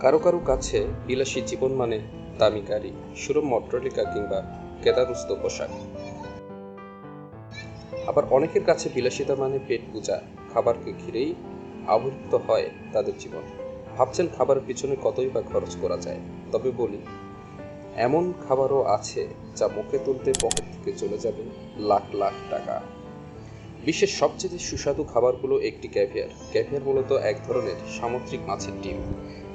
কারও কারও কাছে বিলাসী জীবন মানে দামি গাড়ি সুরম মট্রলিকা কিংবা কেদারস্থ পোশাক। আবার অনেকের কাছে বিলাসিতা মানে পেট পূজা, খাবারকে ঘিরেই আবৃত হয় তাদের জীবন। ভাবছেন খাবারের পিছনে কতই বা খরচ করা যায়? তবে বলি, এমন খাবারও আছে যা মুখে তুলতে পকেট থেকে চলে যাবে লাখ লাখ টাকা। বিশ্বের সবচেয়ে সুস্বাদু খাবারগুলো একটি ক্যাভিয়ার। ক্যাভিয়ার মূলত এক ধরনের সামুদ্রিক মাছের ডিম।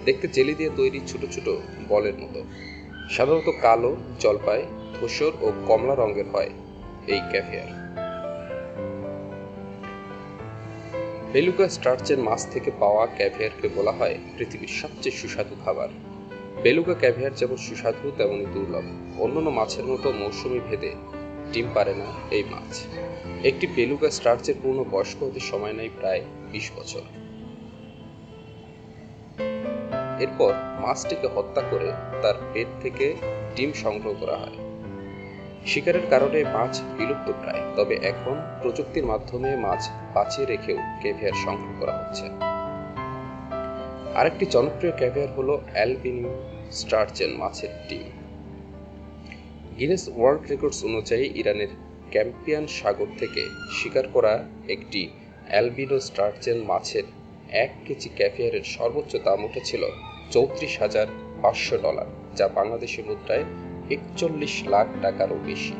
দেখতে জেলি দিয়ে তৈরি ছোট ছোট বলের মতো। সাধারণত কালো, জলপাই, ধূসর ও কমলা রঙের হয় এই ক্যাভিয়ার। বেলুকা স্টার্চের মাছ থেকে পাওয়া ক্যাভিয়ারকে বলা হয় পৃথিবীর সবচেয়ে সুস্বাদু খাবার। বেলুকা ক্যাভিয়ার যেমন সুস্বাদু তেমনই দুর্লভ। অন্যান্য মাছের মতো মৌসুমি ভেদে ডিম পারে না এই মাছ। একটি বেলুগা স্টার্চের পূর্ণ বয়স্ক হতে সময় নেয় প্রায় বিশ বছর। এরপর মাছটিকে হত্যা করে তার পেট থেকে ডিম সংগ্রহ করা হয়। শিকারের কারণে মাছ বিলুপ্ত প্রায়, তবে এখন প্রযুক্তির মাধ্যমে মাছ বাঁচিয়ে রেখেও ক্যাভিয়ার সংগ্রহ করা হচ্ছে। আরেকটি জনপ্রিয় ক্যাভিয়ার হলো অ্যালবিনিউ স্টারচেন মাছের ডিম। গিনেস ওয়ার্ল্ড রেকর্ডস অনুযায়ী ইরানের ক্যাম্পিয়ান সাগর থেকে শিকার করা একটি অ্যালবিনো স্টারচেন মাছের এক কেজি ক্যাফিয়ারের সর্বোচ্চ দাম উঠেছিল চৌত্রিশ হাজার পাঁচশো ডলার, যা বাংলাদেশি মুদ্রায় একচল্লিশ লাখ টাকারও বেশি।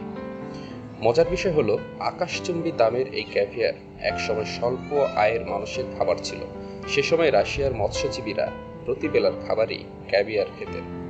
মজার বিষয় হলো, আকাশচুম্বী দামের এই ক্যাভিয়ার একসময় স্বল্প আয়ের মানুষের খাবার ছিল। সে সময় রাশিয়ার মৎস্যজীবীরা প্রতিবেলার খাবারই ক্যাভিয়ার খেতেন।